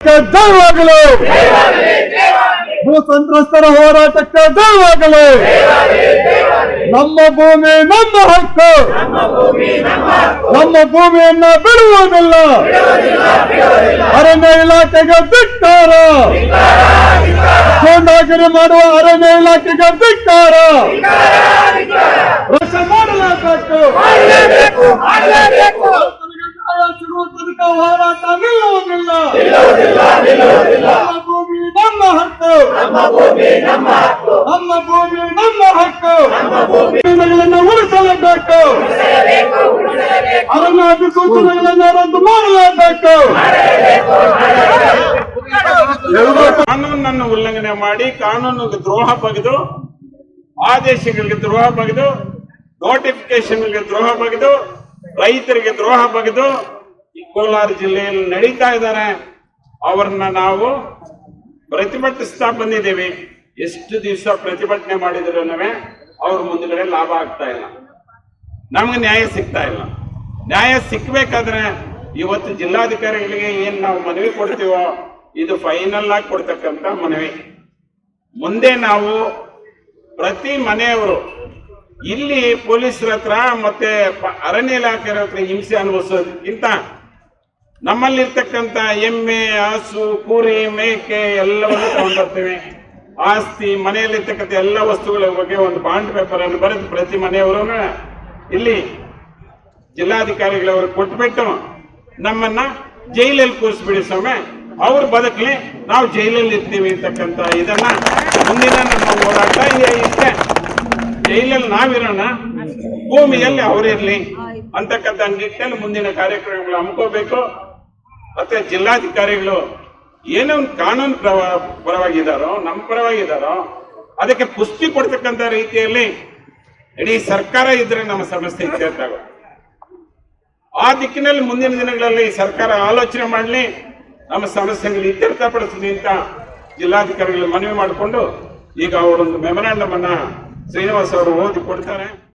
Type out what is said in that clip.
ಜಯವಾಗಲು ಭೂ ಸಂತ್ರಸ್ತರ ಹೋರಾಟಕ್ಕೆ ಜಯವಾಗಲು ನಮ್ಮ ಭೂಮಿ ನಮ್ಮ ಹಕ್ಕು. ನಮ್ಮ ಭೂಮಿಯನ್ನ ಬಿಡುವುದಿಲ್ಲ. ಅರಣ್ಯ ಇಲಾಖೆಗೆ ಬಿಟ್ಟಾರ ಗೂಂಡಾಗಿರಿ ಮಾಡುವ ಅರಣ್ಯ ಇಲಾಖೆಗೆ ಧಿಕ್ಕಾರ ರಕ್ಷ ಮಾಡಲೇಬೇಕು ರೈತರಿಗೆ ನ್ಯಾಯ ಸಿಗುವ ತನಕ ಹೋರಾಟ ನಿಲ್ಲುವುದಿಲ್ಲ ನಮ್ಮ ಭೂಮಿ ನಮ್ಮ ಹಕ್ಕು. ನಮ್ಮ ಭೂಮಿ ನಮ್ಮ ಹಕ್ಕು. ಅರಣ್ಯಗಳನ್ನು ಉಳಿಸಲೇಬೇಕು. ಅರಣ್ಯ ಸೂಚನೆಗಳನ್ನು ರದ್ದು ಮಾಡಲೇಬೇಕು. ಕಾನೂನನ್ನು ಉಲ್ಲಂಘನೆ ಮಾಡಿ ಕಾನೂನಿಗೆ ದ್ರೋಹ ಬಗೆದು ಆದೇಶಗಳಿಗೆ ದ್ರೋಹ ಬಗೆದು ನೋಟಿಫಿಕೇಶನ್ಗೆ ದ್ರೋಹ ಬಗೆದು ರೈತರಿಗೆ ದ್ರೋಹ ಬಗೆದು ಕೋಲಾರ ಜಿಲ್ಲೆಯಲ್ಲಿ ನಡೀತಾ ಇದ್ದಾರೆ. ಅವರನ್ನ ನಾವು ಪ್ರತಿಭಟಿಸ್ತಾ ಬಂದಿದ್ದೇವೆ. ಎಷ್ಟು ದಿವಸ ಪ್ರತಿಭಟನೆ ಮಾಡಿದ್ರು ಅವ್ರ ಮುಂದ್ಗಡೆ ಲಾಭ ಆಗ್ತಾ ಇಲ್ಲ. ನಮ್ಗೆ ನ್ಯಾಯ ಸಿಗ್ತಾ ಇಲ್ಲ. ನ್ಯಾಯ ಸಿಕ್ಬೇಕಾದ್ರೆ ಇವತ್ತು ಜಿಲ್ಲಾಧಿಕಾರಿಗಳಿಗೆ ಏನ್ ನಾವು ಮನವಿ ಕೊಡ್ತೀವೋ, ಇದು ಫೈನಲ್ ಆಗಿ ಕೊಡ್ತಕ್ಕಂತ ಮನವಿ. ಮುಂದೆ ನಾವು ಪ್ರತಿ ಮನೆಯವರು, ಇಲ್ಲಿ ಪೊಲೀಸರ ಹತ್ರ ಮತ್ತೆ ಅರಣ್ಯ ಇಲಾಖೆ ಹತ್ರ ಹಿಂಸೆ ಅನುಭವಿಸೋದಕ್ಕಿಂತ ನಮ್ಮಲ್ಲಿರ್ತಕ್ಕಂಥ ಎಮ್ಮೆ, ಹಸು, ಕುರಿ, ಮೇಕೆ ಎಲ್ಲವನ್ನು ತಗೊಂಡ್ಬರ್ತೇವೆ. ಆಸ್ತಿ, ಮನೆಯಲ್ಲಿರ್ತಕ್ಕಂಥ ಎಲ್ಲ ವಸ್ತುಗಳ ಬಗ್ಗೆ ಒಂದು ಬಾಂಡ್ ಪೇಪರ್ ಅನ್ನು ಬರೆದು ಪ್ರತಿ ಮನೆಯವರು ಇಲ್ಲಿ ಜಿಲ್ಲಾಧಿಕಾರಿಗಳವರು ಕೊಟ್ಬಿಟ್ಟು ನಮ್ಮನ್ನ ಜೈಲಲ್ಲಿ ಕೂರಿಸ್ಬಿಡಿ ಸ್ವಾಮಿ. ಅವ್ರು ಬದುಕಲಿ ನಾವು ಜೈಲಲ್ಲಿ ಇರ್ತೀವಿ ಅಂತಕ್ಕಂಥ ಇದನ್ನ ಮುಂದಿನ ನಮ್ಮ ಹೋರಾಟ ಇಷ್ಟೇ. ಜೈಲಲ್ಲಿ ನಾವಿರೋಣ, ಭೂಮಿಯಲ್ಲಿ ಅವರಿರ್ಲಿ ಅಂತಕ್ಕಂಥ ನಿಟ್ಟಿನಲ್ಲಿ ಮುಂದಿನ ಕಾರ್ಯಕ್ರಮಗಳು ಹಮ್ಮಿಕೋಬೇಕು ಮತ್ತೆ ಜಿಲ್ಲಾಧಿಕಾರಿಗಳು ಏನೋ ಒಂದು ಕಾನೂನು ಪರವ- ಪರವಾಗಿದ್ದಾರೋ ನಮ್ಮ ಪರವಾಗಿದ್ದಾರೋ ಅದಕ್ಕೆ ಪುಷ್ಟಿ ಕೊಡ್ತಕ್ಕಂಥ ರೀತಿಯಲ್ಲಿ ಇಡೀ ಸರ್ಕಾರ ಇದ್ರೆ ನಮ್ಮ ಸಮಸ್ಯೆ ಇತ್ಯರ್ಥ. ಆ ದಿಕ್ಕಿನಲ್ಲಿ ಮುಂದಿನ ದಿನಗಳಲ್ಲಿ ಸರ್ಕಾರ ಆಲೋಚನೆ ಮಾಡಲಿ, ನಮ್ಮ ಸಮಸ್ಯೆಗಳು ಇತ್ಯರ್ಥಪಡಿಸಲಿ ಅಂತ ಜಿಲ್ಲಾಧಿಕಾರಿಗಳು ಮನವಿ ಮಾಡಿಕೊಂಡು ಈಗ ಅವರೊಂದು ಮೆಮೊರಾಂಡಮ್ ಅನ್ನ ಶ್ರೀನಿವಾಸ್ ಅವರು ಓದಿ ಕೊಡ್ತಾರೆ